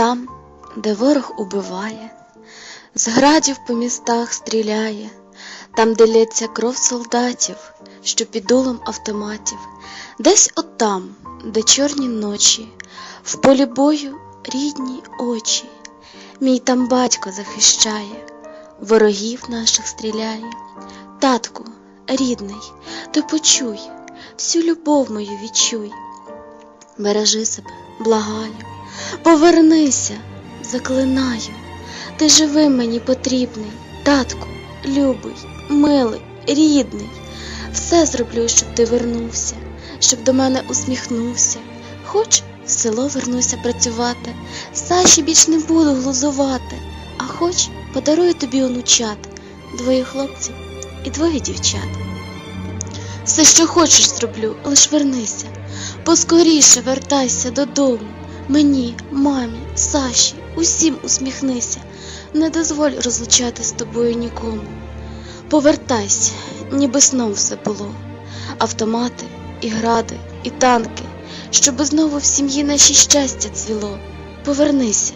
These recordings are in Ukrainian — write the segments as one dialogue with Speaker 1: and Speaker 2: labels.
Speaker 1: Там, де ворог убиває, з градів по містах стріляє, там, де лється кров солдатів, що під дулом автоматів, десь отам, де чорні ночі, в полі бою рідні очі, мій там батько захищає, ворогів наших стріляє. Татку, рідний, ти почуй, всю любов мою відчуй. Бережи себе, благаю, повернися, заклинаю, ти живий мені потрібний, татку, любий, милий, рідний. Все зроблю, щоб ти вернувся, щоб до мене усміхнувся. Хоч в село вернуся працювати, Саші більш не буду глузувати, а хоч подарую тобі онучат, двоє хлопців і двоє дівчат. Все, що хочеш, зроблю, лиш вернися, поскоріше вертайся додому. Мені, мамі, Саші, усім усміхнися, не дозволь розлучати з тобою нікому. Повертайся, ніби сном все було, автомати, і гради, і танки, щоби знову в сім'ї наші щастя цвіло. Повернися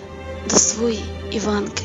Speaker 1: до своєї Іванки.